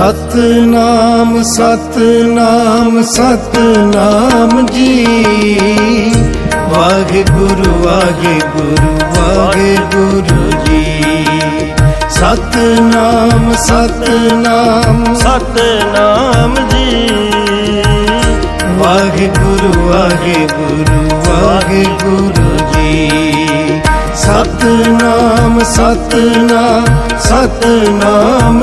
ਸਤਨਾਮ ਸਤਨਾਮ ਸਤਨਾਮ ਜੀ। ਵਾਹਿਗੁਰੂ ਵਾਹਿਗੁਰੂ ਵਾਹਿਗੁਰੂ ਜੀ। ਸਤਨਾਮ ਸਤਨਾਮ। ਸਤਨਾਮ ਜੀ। ਵਾਹਿਗੁਰੂ ਵਾਹਿਗੁਰੂ ਵਾਹਿਗੁਰੂ ਜੀ। ਸਤਨਾਮ ਸਤਨਾਮ ਸਤਨਾਮ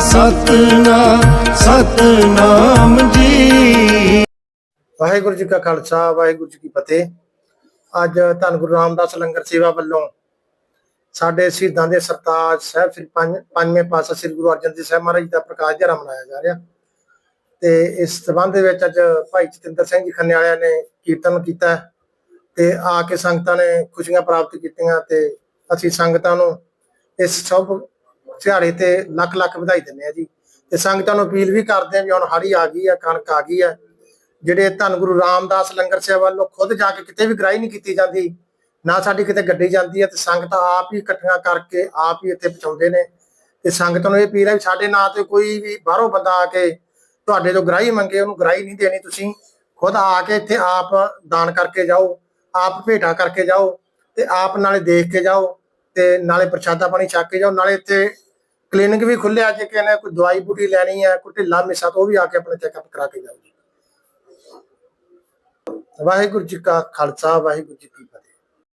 ਸਤਨਾਮ ਸਤਨਾਮ ਜੀ। ਵਾਹਿਗੁਰੂ ਜੀ ਕਾ ਖਾਲਸਾ, ਵਾਹਿਗੁਰੂ ਜੀ ਕੀ ਫਤਿਹ। ਅੱਜ ਧੰਨ ਗੁਰੂ ਰਾਮਦਾਸ ਲੰਗਰ ਸੇਵਾ ਵੱਲੋਂ ਸਾਡੇ ਸ਼ਹੀਦਾਂ ਦੇ ਸਰਤਾਜ ਸਾਹਿਬ ਸ੍ਰੀ ਪੰਜਵੇਂ ਪਾਤਸ਼ਾਹ ਸ੍ਰੀ ਗੁਰੂ ਅਰਜਨ ਦੇਵ ਸਾਹਿਬ ਮਹਾਰਾਜ ਦਾ ਪ੍ਰਕਾਸ਼ ਦਿਹਾੜਾ ਮਨਾਇਆ ਜਾ ਰਿਹਾ। ਤੇ ਇਸ ਸਬੰਧ ਦੇ ਵਿੱਚ ਅੱਜ ਭਾਈ ਜਤਿੰਦਰ ਸਿੰਘ ਜੀ ਖੰਨੇ ਵਾਲਿਆਂ ਨੇ ਕੀਰਤਨ ਕੀਤਾ ਤੇ ਆ ਕੇ ਸੰਗਤਾਂ ਨੇ ਖੁਸ਼ੀਆਂ ਪ੍ਰਾਪਤ ਕੀਤੀਆਂ ਤੇ ਅਸੀਂ ਸੰਗਤਾਂ ਨੂੰ ਇਸ ਸਭ ਦਿਹਾੜੇ ਤੇ ਲੱਖ ਲੱਖ ਵਧਾਈ ਦਿੰਦੇ ਆ ਜੀ। ਤੇ ਸੰਗਤਾਂ ਨੂੰ ਅਪੀਲ ਵੀ ਕਰਦੇ ਆ ਵੀ ਹੁਣ ਹੜੀ ਆ ਗਈ ਆ, ਕਣਕ ਆ ਗਈ ਆ। ਜਿਹੜੇ ਧੰਨ ਗੁਰੂ ਰਾਮਦਾਸ ਲੰਗਰ ਸੇਵਾ ਵੱਲੋਂ ਖੁਦ ਜਾ ਕੇ ਕਿਤੇ ਵੀ ਗ੍ਰਾਹੀ ਨਹੀਂ ਕੀਤੀ ਜਾਂਦੀ, ਨਾ ਸਾਡੀ ਕਿਤੇ ਗੱਡੀ ਜਾਂਦੀ ਹੈ ਤੇ ਸੰਗਤ ਆਪ ਹੀ ਇਕੱਠੀਆਂ ਕਰਕੇ ਆਪ ਹੀ ਇੱਥੇ ਪਹੁੰਚਾਉਂਦੇ ਨੇ। ਤੇ ਸੰਗਤਾਂ ਨੂੰ ਇਹ ਅਪੀਲ ਹੈ ਵੀ ਸਾਡੇ ਨਾਂ ਤੇ ਕੋਈ ਵੀ ਬਾਹਰੋਂ ਬੰਦਾ ਆ ਕੇ ਤੁਹਾਡੇ ਤੋਂ ਗ੍ਰਾਹੀ ਮੰਗੇ, ਉਹਨੂੰ ਗ੍ਰਾਹੀ ਨਹੀਂ ਦੇਣੀ ਤੁਸੀਂ। ਖੁਦ ਆ ਕੇ ਇੱਥੇ ਆਪ ਦਾਨ ਕਰਕੇ ਜਾਓ, ਆਪ ਭੇਟਾ ਕਰਕੇ ਜਾਓ ਤੇ ਆਪ ਨਾਲੇ ਦੇਖ ਕੇ ਜਾਓ ਤੇ ਨਾਲੇ ਪ੍ਰਸ਼ਾਦਾ ਪਾਣੀ ਛਕ ਕੇ ਜਾਓ, ਨਾਲੇ ਇੱਥੇ ਕਲੀਨਿਕ ਵੀ ਖੁੱਲਿਆ ਜੇ ਕਿਸੇ ਨੇ ਕੋਈ ਦਵਾਈ ਬੂਟੀ ਲੈਣੀ ਹੈ, ਕੋਈ ਢਿੱਲਾ ਮਿਸਾ ਤਾਂ ਉਹ ਵੀ ਆ ਕੇ ਆਪਣਾ ਚੈੱਕਅਪ ਕਰਾ ਕੇ ਜਾਓ ਜੀ ਵਾਹਿਗੁਰੂ ਜੀ ਕਾ ਖਾਲਸਾ, ਵਾਹਿਗੁਰੂ ਜੀ ਕੀ ਫਤਿਹ।